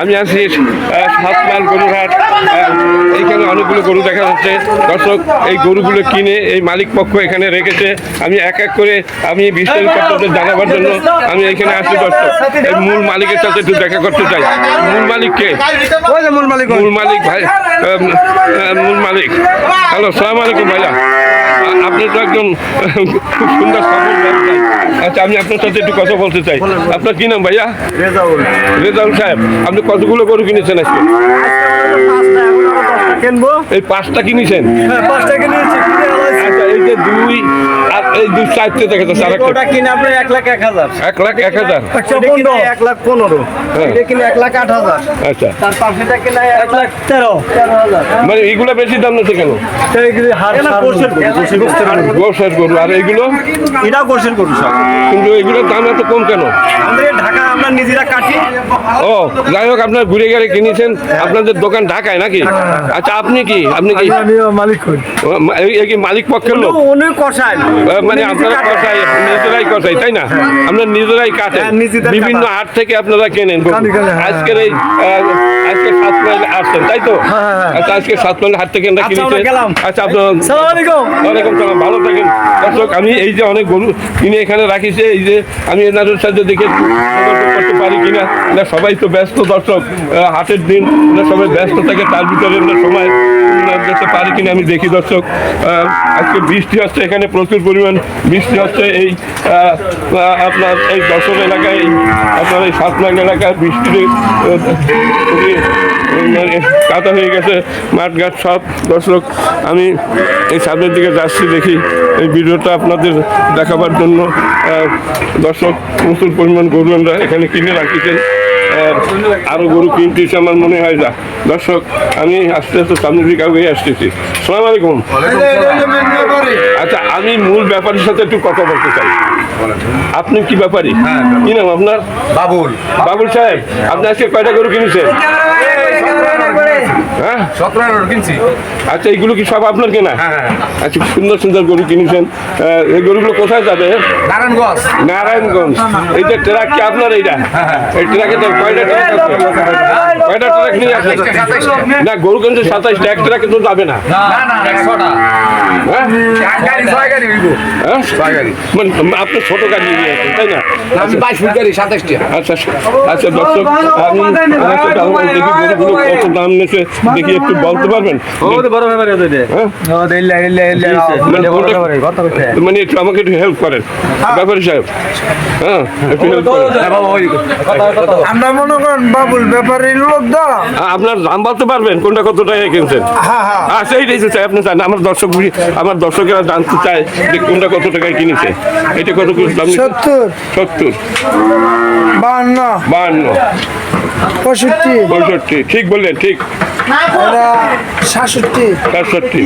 আমি আছি আহ, সাত গরুরহাট। এইখানে অনেকগুলো গরু দেখা যাচ্ছে। দর্শক এই গরুগুলো কিনে এই মালিক পক্ষ এখানে রেখেছে। আমি এক এক করে আমি বিস্তারিত আপনাদের জানাবার জন্য আমি এখানে আসছি দর্শক। এই মূল মালিকের সাথে একটু দেখা করতে চাই। মূল মালিককে মূল মালিক মূল মালিক ভাই মূল মালিক। হ্যালো সালাম আলাইকুম ভাইয়া। আপনি তো একজন খুব সুন্দর সফল আচ্ছা আমি আপনার সাথে একটু কথা বলতে চাই। আপনার কি নাম ভাইয়া? রেজাউল। রেজাউল সাহেব। আপনি কতগুলো গরু কিনেছেন আজকে? এই পাঁচটা কিনেছেন? হ্যাঁ পাঁচটা আচ্ছা এই যে দুই এই চারটে আর ওটা কিনে আপনার এক লাখ এক হাজার। এক লাখ এক হাজার? এক লাখ পনেরো। হ্যাঁ। এটা কিনে এক লাখ আট হাজার। আচ্ছা। তার পাশেটা কিনে এক লাখ তেরো। তেরো হাজার। মানে এইগুলো বেশি দাম নিচ্ছে কেন? এইগুলি হার গরু। আর এইগুলো এটাও কোর্সের গরু সব। কিন্তু এগুলোর দাম এত কম কেন? ঢাকা আমরা নিজেরা কাটি। ও যাই হোক আপনার ঘুরে গেলে কিনেছেন। আপনাদের দোকান ঢাকায় নাকি? আচ্ছা আপনি কি? আপনি কি মালিক এই- এই কি মালিক পক্ষের লোক? উনি কষায় মানে আপনারা কষাই নিজেরাই কষাই তাই না? আপনারা নিজেরাই কাটেন হ্যাঁ, বিভিন্ন হাট থেকে আপনারা কেনেন হ্যাঁ, আজকের এই আজকে সাত মাইল আসছেন তাই তো? হ্যাঁ, হ্যাঁ। আচ্ছা আজকে সাত মাইল হাট থেকে আচ্ছা। আচ্ছা আপনার সালাম ওয়ালাইকুম সালাম ভালো থাকেন। দর্শক আমি এই যে অনেক গরু কিনে এখানে রাখিছে এই যে আমি এনাদের সাথে দেখে করতে পারি কিনা। না সবাই তো ব্যস্ত দর্শক। হাটের দিন না সবাই ব্যস্ত থাকে তার ভিতরে সময় না যেতে পারি কিনা আমি দেখি, দর্শক। আজকে বৃষ্টি হচ্ছে, এখানে প্রচুর পরিমাণ বৃষ্টি হচ্ছে। এই আপনার এই দর্শক এলাকায় আপনার এই সাত মাইল এলাকায় খুবই মানে কাদা হয়ে গেছে, মাঠঘাট সব। দর্শক, আমি এই সামনের দিকে যাচ্ছি, দেখি এই ভিডিওটা আপনাদের দেখাবার জন্য। দর্শক, প্রচুর পরিমাণ গরু আমরা এখানে কিনে রাখিছেন আরও গরু কিনতেছি আমার মনে হয় যা দর্শক আমি আস্তে আস্তে সামনের দিকে আগে আসতেছি। সালাম আলাইকুম। আচ্ছা আমি মূল ব্যাপারীর সাথে একটু কথা বলতে চাই। আপনি কি ব্যাপারী। কি নাম আপনার? বাবুল। বাবুল সাহেব আপনি আজকে কয়টা গরু কিনেছেন? হ্যাঁ? আচ্ছা এইগুলো কি সব আপনার কেনা? হ্যাঁ, হ্যাঁ। আচ্ছা সুন্দর সুন্দর গরু কিনেছেন। এই গরুগুলো কোথায় যাবে? নারায়ণগঞ্জ। নারায়ণগঞ্জ। এই যে ট্রাক কি আপনার এইটা? এই ট্রাকে তো কয়টা ট্রাক কয়টা ট্রাক নিয়ে সাতাইশটা। না গরুগঞ্জ সাতাইশটা এক ট্রাকে তো যাবে না। না না এক গাড়ি ছয় গাড়ি হইব। ছয় গাড়ি। মানে আপনি ছোট গাড়ি নিয়ে তাই না? সাতাইশটা। আচ্ছা আচ্ছা দর্শক আমি দেখি গরুগুলো কত দাম নিয়েছে দেখি একটু বলতে পারবেন? হ্যাঁ? মানে মানে একটু আমাকে একটু হেল্প করেন। ব্যাপারী সাহেব। হ্যাঁ একটু হেল্প করেন। কত আমরা মনে করেন বাবুল ব্যাপারীর লোক দা আপনার দাম বলতে পারবেন কোনটা কত টাকা কিনছেন হ্যাঁ হ্যাঁ। এইটাই তো চাই আপনি চান। আমার দর্শক আমার দর্শকেরা জানতে চায় যে কোনটা কত টাকায় কিনেছে। এটা কত দাম? সত্তর। সত্তর। বাহান্ন। বাহান্ন। পঁয়ষট্টি। পঁয়ষট্টি ঠিক বললেন ঠিক। এটা সাতষট্টি। সাতষট্টি।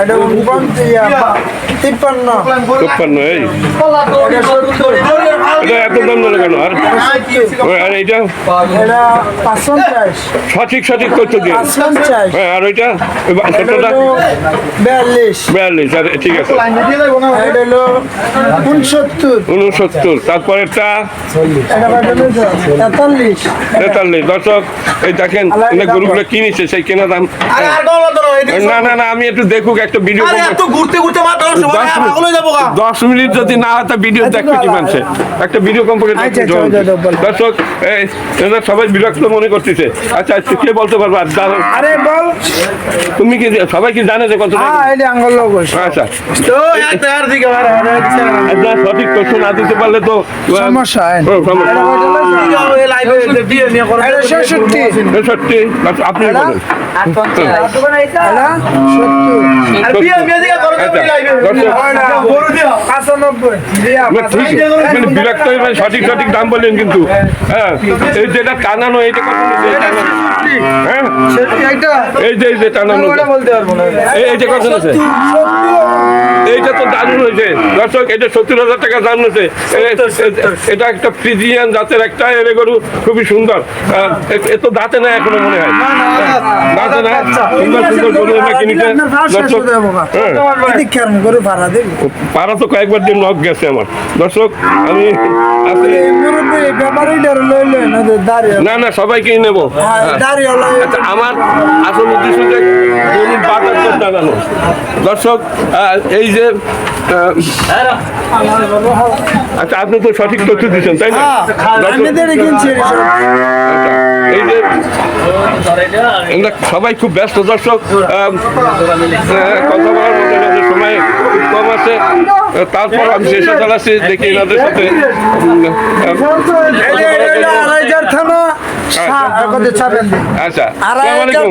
এটা তিপ্পান্ন। তিপ্পান্ন এই। এটা এত দাম কেন আর? আর এইটা? এটা সঠিক সঠিক পাঁচপঞ্চাশ। হ্যাঁ আর ওইটা? ছোটটা বিয়াল্লিশ। বিয়াল্লিশ আর ঠিক আছে। উনসত্তর। উনসত্তর তারপরেরটা? তেতাল্লিশ। তেতাল্লিশ। দর্শক এই দেখেন গরুগুলো কিনেছে সেই কেনা দাম। না না না আমি একটু দেখুক একটা ভিডিও ঘুরতে ঘুরতে দশ মিনিট যদি না হয় তা ভিডিও দেখবে কি মানছে একটা ভিডিও কম্পকে আচ্ছা। দর্শক সবাই বিরক্ত মনে করতেছে। আচ্ছা আচ্ছা কে বলতে পারব? আর আরে বল। তুমি কি সবাই কি জানে যে কত? হ্যাঁ আচ্ছা। সঠিক তথ্য না দিতে পারলে তো সমস্যা হয়? লাইভে বিয়ে নিয়ে করে এটা ছেষট্টি। আপনি বলেন। এটা সত্তর আর বিয়ে বিয়ে দিকে করে লাইভে দর্শক, গরু দিও পঁচানব্বই। দিয়া, না, ঠিক। কিন্তু বিরক্ত হয়ে মানে সঠিক সঠিক দাম বললেন কিন্তু। হ্যাঁ। এই যেটা টানানো এইটা এই। হ্যাঁ। এইটা? এই যে এই যে টানানো বলতে পারব না। এই যে কত নিচ্ছে? এইটা তো দারুণ হয়েছে। দর্শক এটা সত্তর হাজার টাকা দাম হয়েছে। এটা একটা ফ্রিজিয়ান জাতের একটা এরে গরু খুবই সুন্দর। এ- তো দাঁতে না এখনও মনে হয়। দাঁতে না সুন্দর সুন্দর গরু আমরা কিনেছে। দর্শক হ্যাঁ। করে ভাড়া দেবে। পাড়া তো কয়েকবার দিন নখ গেছে আমার। দর্শক আমি না না সবাইকেই নেব। হ্যাঁ। দাঁড়িয়ে আচ্ছা আমার আসল উদ্দেশ্য যে গরুর বাজার দর দর্শক এই যে আচ্ছা আপনি তো সঠিক তথ্য দিচ্ছেন তাই না? আচ্ছা, এই যে সবাই খুব ব্যস্ত দর্শক কথা বলার মতো সময় খুব কম আছে। তারপর আমি চেষ্টা চালাচ্ছি দেখি এনাদের সাথে থানা আচ্ছা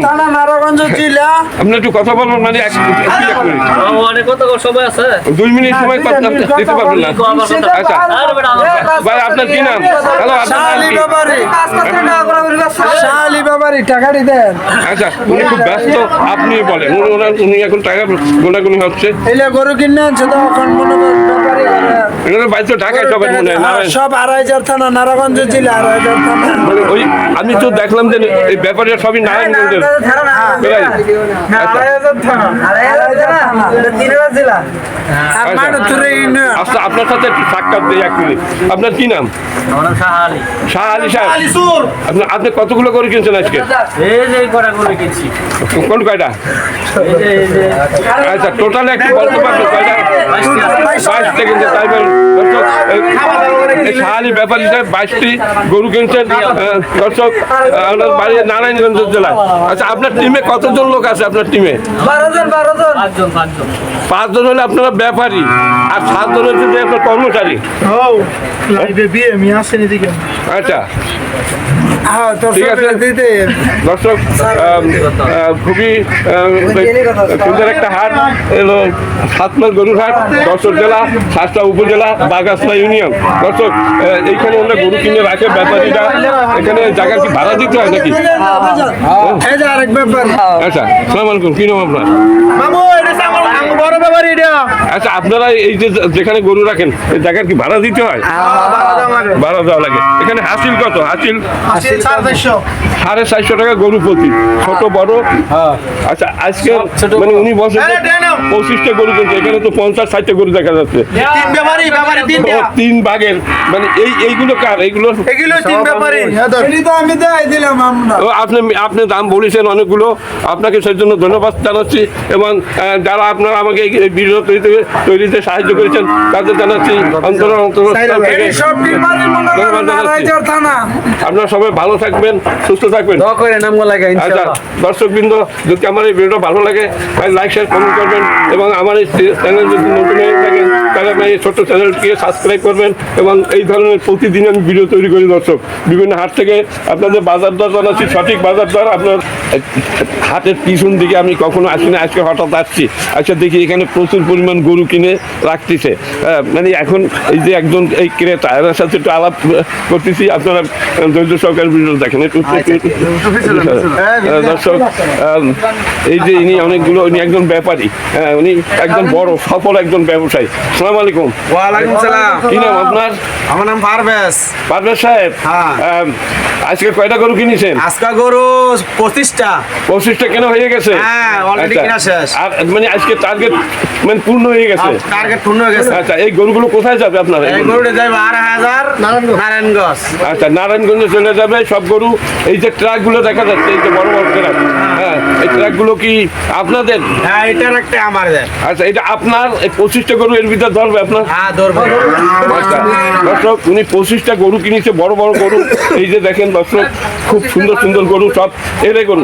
থানা নারায়ণগঞ্জ জেলা আপনি একটু কথা বলবেন মানে অনেক আছে দুই মিনিট সময় কথা দিতে পারবেন না আচ্ছা ভাই আপনার কি নাম হ্যালো শালি বাবারি টাকাটি দেন আচ্ছা উনি খুব ব্যস্ত আপনি বলেন উনি এখন টাকা গোনাগুনি হচ্ছে এলে গরু কিনে আনছে তো এখন মনে করেন ব্যাপারী ঢাকায় সবাই মনে হয় সব আড়াইজার থানা নারায়ণগঞ্জ জেলা আড়াইজার থানা মানে ওই আমি তো দেখলাম যে এই ব্যাপারটা সবই নারায়ণগঞ্জের আচ্ছা মানে আচ্ছা আপনার সাথে একটু সাক্ষাৎ দিই এক মিনিট আপনার কি নাম শাহ আলী শাহ আলী সাহেব আপনি আপনি কতগুলো করে কিনছেন আজকে কোন কয়টা আচ্ছা টোটাল একটু বলতে পারবেন কয়টা বাইশটা কিনছে তাই এই শাহালি ব্যাপারী সাহেব বাইশটি গরু কিনছেন আহ, আপনার বাড়ি নারায়ণগঞ্জ জেলায় আচ্ছা আপনার টিমে কতজন লোক আছে আপনার টিমে পাঁচজন হলে আপনারা ব্যাপারী আর সাতজন হচ্ছে যে আপনার কর্মচারী। ও। লাইভে বিয়ে আমি আসেন এদিকে। আচ্ছা। হ্যাঁ তোর ঠিক আছে। দর্শক খুবই সুন্দর একটা হাট এলো সাতমার গরুর হাট দর্শক জেলা সাতটা উপজেলা বাগাসনা ইউনিয়ন। দর্শক এইখানে আমরা গরু কিনে রাখে ব্যাপারীরা। এখানে জায়গা কি ভাড়া দিতে হয় নাকি? আচ্ছা সালাম আলাইকুম কি নাম আপনার? বড় ব্যাপার এটা আচ্ছা আপনারা এই যে যেখানে গরু রাখেন এই জায়গার কি ভাড়া দিতে হয়? ভাড়া দেওয়া লাগে। এখানে হাসিল কত? হাসিল? সাড়ে চারশো। টাকা গরু প্রতি। ছোট বড়? আচ্ছা আজকে মানে উনি। পঁচিশটা গরু কিনছে এখানে তো পঞ্চাশ ষাটটা গরু দেখা যাচ্ছে। তিন ভাগের মানে এই এইগুলো কার? এইগুলো এগুলো তিন ব্যাপারই এটি তো আমি দেয় দিলাম আমরা। ও, আপনি আপনি দাম বলেছেন অনেকগুলো। আপনাকে সেই জন্য ধন্যবাদ জানাচ্ছি। এবং যারা আপনারা আমাকে তৈরিতে তৈরিতে সাহায্য করেছেন তাদের জানাচ্ছি অন্তর থেকে আপনারা সবাই ভালো থাকবেন সুস্থ থাকবেন। লাগে আচ্ছা দর্শক বৃন্দ যদি আমার এই ভিডিওটা ভালো লাগে তাহলে লাইক শেয়ার কমেন্ট করবেন এবং আমার এই চ্যানেল যদি নতুন হয়ে থাকেন তাহলে আমার এই ছোট্ট চ্যানেলটিকে সাবস্ক্রাইব করবেন এবং এই ধরনের প্রতিদিন আমি ভিডিও তৈরি করি দর্শক। বিভিন্ন হাট থেকে আপনাদের বাজার দর জানাচ্ছি সঠিক বাজার দর আপনার হাটের পিছন দিকে আমি কখনো আসি না আজকে হঠাৎ আসছি। আচ্ছা দেখি এখানে প্রচুর পরিমাণ গরু কিনে রাখতেছে। হ্যাঁ, মানে এখন এই যে একজন এই ক্রেতা এর সাথে একটু আলাপ করতেছি আপনারা ধৈর্য সহকারে ভিডিও দেখেন। দর্শক এই যে ইনি অনেকগুলো উনি একজন ব্যাপারী হ্যাঁ, উনি একজন বড় সফল একজন ব্যবসায়ী। সালাম আলাইকুম। ওয়ালাইকুম সালাম। কি নাম আপনার? আমার নাম পারভেজ। পারভেজ সাহেব? হ্যাঁ। আজকে কয়টা গরু কিনেছেন? আজকা গরু পঁচিশটা। পঁচিশটা কেন হয়ে গেছে? হ্যাঁ, আচ্ছা। শেষ। আর মানে আজকে টার্গেট মানে পূর্ণ হয়ে গেছে? টার্গেট পূর্ণ হয়ে গেছে। আচ্ছা এই গরুগুলো কোথায় যাবে আপনার? এই গরুটা যাবে হাজার নারায়ণগঞ্জ। আচ্ছা নারায়ণগঞ্জে চলে যাবে সব গরু। এই যে ট্রাকগুলো দেখা যাচ্ছে এই যে বড় বড় ট্রাক হ্যাঁ এই ট্রাকগুলো কি আপনাদের? হ্যাঁ এটার একটা আমার আচ্ছা এটা আপনার? পঁচিশটা গরু এর ভিতরে ধরবে আপনার? হ্যাঁ ধরবো। আচ্ছা দর্শক উনি পঁচিশটা গরু কিনেছে বড় বড় গরু। এই যে দেখেন দর্শক খুব সুন্দর সুন্দর গরু সব এরে গরু।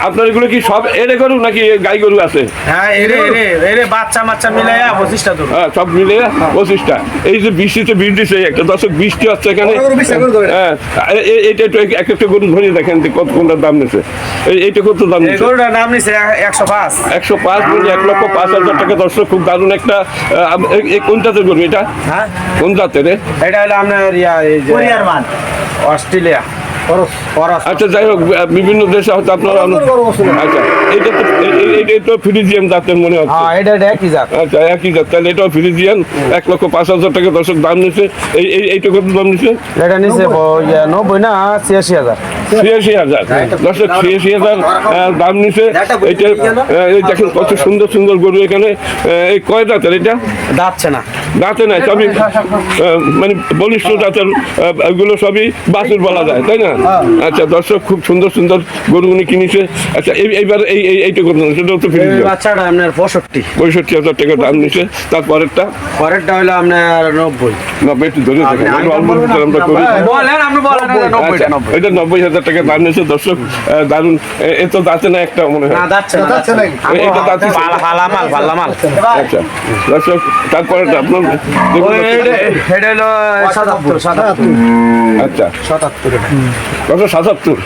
আপনার এগুলো কি সব এরে গরু নাকি গাই গরু আছে? হ্যাঁ এরে এরে এরে বাচ্চা মাচ্চা মিলাইয়া পঁচিশটা হ্যাঁ সব মিলে পঁচিশটা। এই যে বৃষ্টিতে বৃষ্টি সেই একটা। দর্শক বৃষ্টি হচ্ছে এখানে। হ্যাঁ এ- এ- একটু এক এক একটা গরু ধরিয়ে দেখেন কত কোনটার দাম নিচ্ছে এইটা কত দাম গরুটার নাম নিছে একশো পাঁচ। একশো পাঁচ মানে এক লক্ষ পাঁচ হাজার টাকা। দর্শক খুব দারুণ একটা কোন জাতের গরু এটা? হ্যাঁ? কোন জাতের এটা হলো আপনার ইয়া এই যে কোরিয়ার অস্ট্রেলিয়া। আচ্ছা যাই হোক বিভিন্ন দেশে হয়তো আপনারা আচ্ছা এইটা তো তো ফ্রিজিয়ান জাতের মনে হচ্ছে। হ্যাঁ এটা এটা আচ্ছা একই জাত। তাহলে এটাও ফ্রিজিয়ান। এক লক্ষ পাঁচ হাজার টাকা দর্শক দাম নিচ্ছে। এই এই এইটা কত দাম নিচ্ছে? এটা নিচে নব্বই না ছিয়াশি হাজার। ছিয়াশি হাজার। দর্শক ছিয়াশি হাজার দাম নিচ্ছে। এই দেখেন কত সুন্দর সুন্দর গরু এখানে। এই কয় দাঁতের এটা? যাচ্ছে না দাঁতে নাই সবই আহ, মানে বলিষ্ঠ দাঁতের এগুলো সবই বাছুর বলা যায় তাই না? আচ্ছা দর্শক খুব সুন্দর সুন্দর গরু উনি কিনেছে। আচ্ছা এই এইবার এই এই এইটা করুন সেটাও তো ফিরে বাচ্চাটা আপনার পঁয়ষট্টি। পঁয়ষট্টি হাজার টাকা দাম নিচ্ছে তারপরেরটা? পরেরটা হলো আপনার নব্বই। নব্বই একটু ধরে বলেন এটা আচ্ছা, নব্বই হাজার টাকা দাম নিয়েছে দর্শক। দারুণ এ- তো দাঁতে না একটা মনে হয়। এটা যাচ্ছে। ভালা মাল ভালা মাল। আচ্ছা দর্শক তারপরে আপনার এটা- এটা সাতাত্তর আচ্ছা। সাতাত্তর। সাতাত্তর।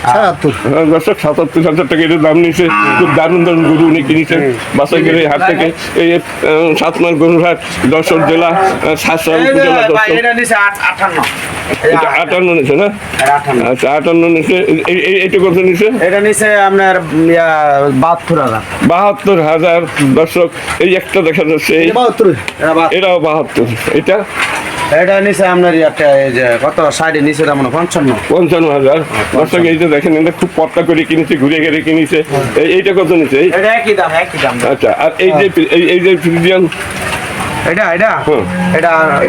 সাতাত্তর। হাজার টাকা এটার দাম নিয়েছে। খুব দারুণ দারুণ গরু উনি কিনেছেন বাসাই করে হাট থেকে। এই সাত মাস গরুর যশোর জেলা এটা আট- আটান্ন। নিছে না? আচ্ছা আটান্ন নিছে এই- এই- এইটা কত নিছে এটা নিচে আপনার বাহাত্তর হাজার। বাহাত্তর হাজার দর্শক এই একটা দেখা যাচ্ছে। এটা বাহাত্তর। বাহাত্তর এটা? এটা নিচে আপনার ইয়াটা এই যে কত? সাইডে নিচে পঞ্চান্ন। পঞ্চান্ন হাজার। দর্শক এই যে দেখেন এটা খুব করে কিনেছে ঘুরে ঘুরে কিনেছে। এইটা কত নিছে একই দাম একই দাম। আচ্ছা আর এই যে এই- এই যে ফ্রিজিয়ান এটা এটা? এটা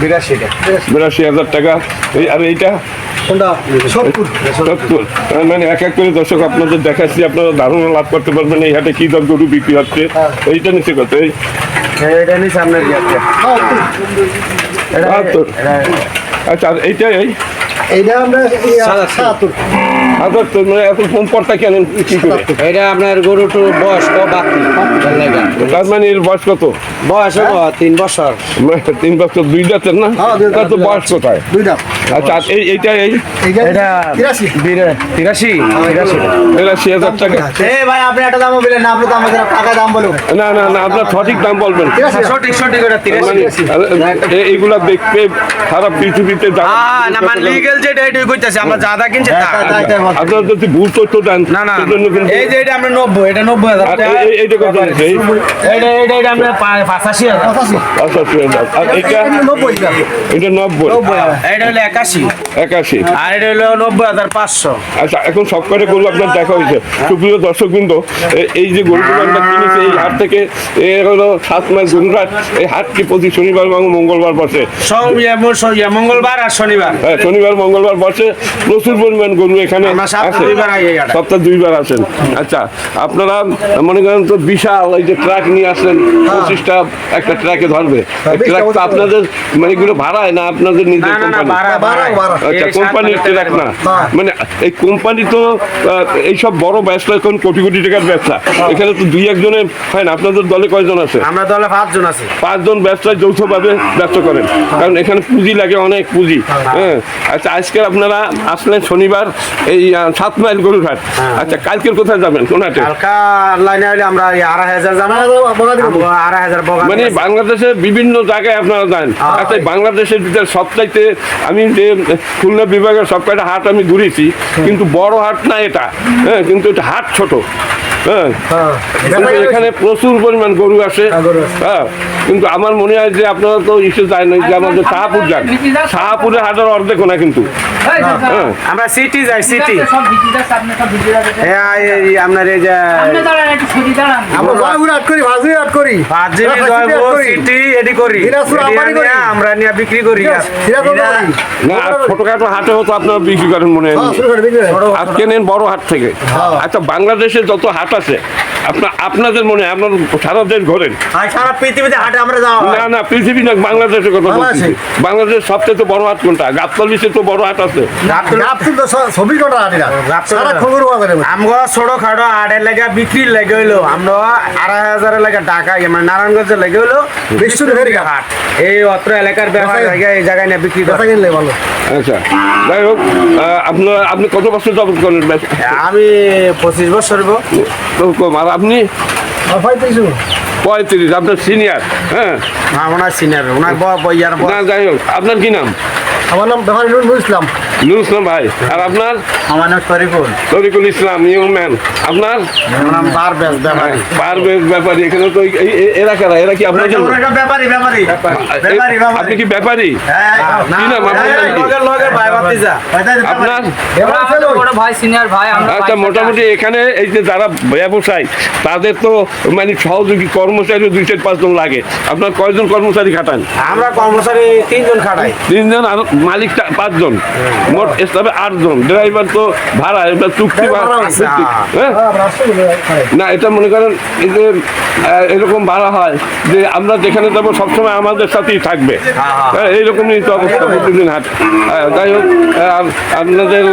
বিরাশি। এটা। বিরাশি হাজার টাকা। এই আর এইটা? মানে এক এক করে দর্শক আপনাদের দেখাচ্ছি আপনারা ধারণা লাভ করতে পারবেন। এই হাটে কি দর গরু বিক্রি হচ্ছে? এইটা নিচে কত? এই এটা নিচে আপনার ইয়াটা এটা এটা- আচ্ছা এইটাই এইটা এই? এইটা আমরা সাতাত্তর। হাজার তো এখন ফোন পরটা কেনেন কি করে? এটা আপনার গরুটো বয়স তো বাকি। তার মানে বয়স কত? বয়স তিন বছর। তিন বছর দুই দাঁতের না? হ্যাঁ, তার তো। বয়স কোথায়? আচ্ছা এই এইটা এই? এটা তিরাশি। তিরাশি তিরাশি। হাজার টাকা। ভাই আপনি একটা দামও বলেন না আপনি তো আমাদের টাকা দাম বলুন। না না না আপনার সঠিক দাম বলবেন। সঠিক সঠিক ওটা তিরাশি। মানে এইগুলা দেখতে সারা পৃথিবীতে না মানে লিগেল যেটা এটাই কইতাছে আমরা যা কিনছি তা। আপনারা যদি ভুল তথ্য দেন। না না এই যে এটা আমরা নব্বই এটা নব্বই হাজার এইটা কত? এই এটা এটা এটা আমরা পা- হাজার। পঁচাশি। হাজার। আর এইটা নব্বই এটা নব্বই। এটা হলো একাশি। একাশি। আর এটা হলো নব্বই হাজার পাঁচশো। আচ্ছা এখন সব কয়টা গরু আপনার দেখা হয়েছে? সুপ্রিয় দর্শক বিন্দু এই যে গরুগুলো আমরা কিনেছি এই হাট থেকে এ হলো সাত মাস গরুরহাট এই হাটটি প্রতি শনিবার এবং মঙ্গলবার বসে। সব ইয়ে ইয়ে মঙ্গলবার আর শনিবার। হ্যাঁ, শনিবার মঙ্গলবার বসে। প্রচুর পরিমাণ গরু এখানে সপ্তাহে দুইবার আসেন আচ্ছা আপনারা মনে করেন তো বিশাল এই যে ট্রাক নিয়ে আসেন পঁচিশটা একটা ট্রাকে ধরবে। ট্রাক তো আপনাদের মানে এগুলো ভাড়ায় না আপনাদের নিজের কোম্পানি। আচ্ছা কোম্পানির ট্রাক না। হ্যাঁ। মানে এই কোম্পানি তো এইসব বড় ব্যবসা এখন কোটি কোটি টাকার ব্যবসা। এখানে তো দুই একজনের হয় না আপনাদের দলে কয়জন আছে? আমরা দলে পাঁচজন আছি। পাঁচজন ব্যবসায় যৌথভাবে ব্যবসা করেন। কারণ এখানে পুঁজি লাগে অনেক পুঁজি। হ্যাঁ। আচ্ছা আজকে আপনারা আসলেন শনিবার এই সাত মাইল গরুর হাট আচ্ছা কালকের কোথায় যাবেন? কোন হাটে? লাইনে হলে আমরা আড়াই হাজার আড়াই হাজার মানে বাংলাদেশের বিভিন্ন জায়গায় আপনারা যান। আচ্ছা এই বাংলাদেশের ভিতরে সবচাইতে আমি যে খুলনা বিভাগের সবকটা হাট আমি ঘুরেছি কিন্তু বড় হাট না এটা। হ্যাঁ কিন্তু এটা হাট ছোট। হ্যাঁ কিন্তু এখানে প্রচুর পরিমাণ গরু আসে। হ্যাঁ কিন্তু আমার মনে হয় যে আপনারা তো ইসে যায় না যে আমাদের শাহপুর যান। শাহপুরের হাটের অর্ধেক না কিন্তু। হ্যাঁ। আমরা সিটি যাই সিটি। আপনার এই যে আমরা। নিয়া বিক্রি করি। না ছোটখাটো হাটে হতো আপনারা বিক্রি করেন মনে হয়। হ্যাঁ, কেনেন বড় হাট থেকে। আচ্ছা বাংলাদেশে যত হাট আছে। আপনার আপনাদের মনে হয় আপনার সারা দেশ ঘোরেন। আর সারা পৃথিবীতে হাটে আমরা যাওয়া না না পৃথিবী না বাংলাদেশের কথা বলছি বাংলাদেশের সবচেয়ে বড় হাট কোনটা? গাবতলিতে তো বড় হাট আছে। তো ছোট খাটো আটের লেগে বিক্রির লেগে হইল। আমরা আড়াই হাজারের লেগে টাকা মানে নারায়ণগঞ্জের লেগে হইল। বিশ্বর ফেরি ঘাট। হাট। এই অত্র এলাকার ব্যাপার এই জায়গায় নিয়ে বিক্রি কিনলে ভালো। আচ্ছা যাই হোক আপনার আপনি কত বছর যাবত করেন? আমি পঁচিশ বছর। তো কম আর আপনি? পঁয়ত্রিশ আপনার সিনিয়র হ্যাঁ? ওনার সিনিয়র ওনার যাই হোক আপনার কি নাম? আমার নাম ব্যাপারী নুরুল ইসলাম। নুরুল ইসলাম ভাই আর আপনার? আমার নাম Shariful. Tarikul Islam young man. আপনার? আমার নাম বার বেশ ব্যাপার পারভেজ ব্যাপারী এখানে তো এরা কারা এরা কি আপনার জন্য? ব্যাপারি ব্যাপারি। ব্যাপারি। আপনি কি ব্যাপারী? হ্যাঁ। কি নাম? আপনার নাম কি? লগের ভাই ভাতিজা। আপনার? ব্যাপারী। বড় ভাই সিনিয়র ভাই আমরা আচ্ছা মোটামুটি এখানে এই যে যারা ব্যবসায়ী তাদের তো মানে সহযোগী কর্মচারী দুই চার পাঁচজন লাগে। আপনার কয়জন কর্মচারী খাটান? আমরা কর্মচারী তিনজন খাটাই। তিনজন আর মালিক পাঁচজন মোট স্টাফে আটজন। ড্রাইভার তো ভাড়া এটা চুক্তি। হ্যাঁ। না এটা মনে করেন এই যে এরকম ভাড়া হয় যে আমরা যেখানে যাব সবসময় আমাদের সাথেই থাকবে। হ্যাঁ, এইরকমই তো অবস্থা প্রতিদিন হাট। যাই হোক আপনাদের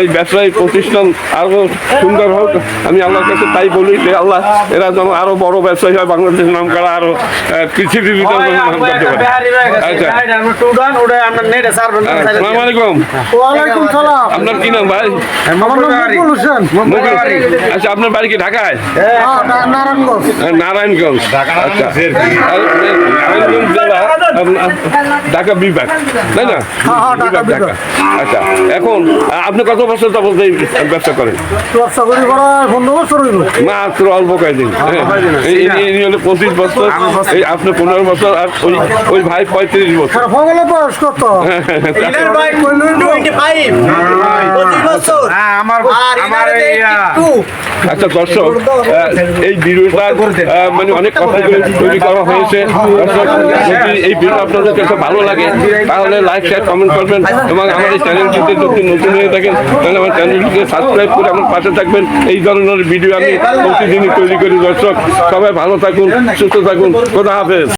এই ব্যবসায়ী প্রতিষ্ঠান আরও সুন্দর হোক আমি আল্লাহর কাছে তাই বলি যে আল্লাহ এরা যেন আরও বড় ব্যবসায়ী হয় বাংলাদেশের নাম করা আরও পৃথিবীর নাম করতে পারে। আচ্ছা। আমরা টুডান ওটা আমরা নেটে সার্ভেন আসসালামু আলাইকুম। ওয়ালাইকুম সালাম। আপনার কি নাম ভাই? আমার নাম মুকুল হোসেন। আচ্ছা আপনার বাড়ি কি ঢাকায়? হ্যাঁ, নারায়ণগঞ্জ। নারায়ণগঞ্জ। আচ্ছা। নারায়ণগঞ্জ জেলা। ঢাকা বিভাগ তাই না? হ্যাঁ, হ্যাঁ, ঢাকা আচ্ছা এখন আপনি কত বছর যাবত ব্যবসা করেন? ব্যবসা করি পনেরো বছর মাত্র অল্প কয়েকদিন হলো পঁচিশ বছর। এই আপনি পনেরো বছর আর ওই ওই ভাই পঁয়ত্রিশ বছর। বয়স কত? ইলের ভাই 25 পঁচিশ বছর। হ্যাঁ আমার আর আমার ইনারে এই, আহ, 82 আচ্ছা দর্শক এই ভিডিওটা মানে অনেক কষ্ট তৈরি করা হয়েছে। দর্শক যদি এই ভিডিও আপনাদের কাছে ভালো লাগে তাহলে লাইক শেয়ার কমেন্ট করবেন এবং আমার এই চ্যানেলটিতে যদি নতুন হয়ে থাকেন তাহলে আমার চ্যানেলটিকে সাবস্ক্রাইব করে আমার পাশে থাকবেন। এই ধরনের ভিডিও আমি প্রতিদিনই তৈরি করি দর্শক। সবাই ভালো থাকুন সুস্থ থাকুন। খোদা হাফেজ।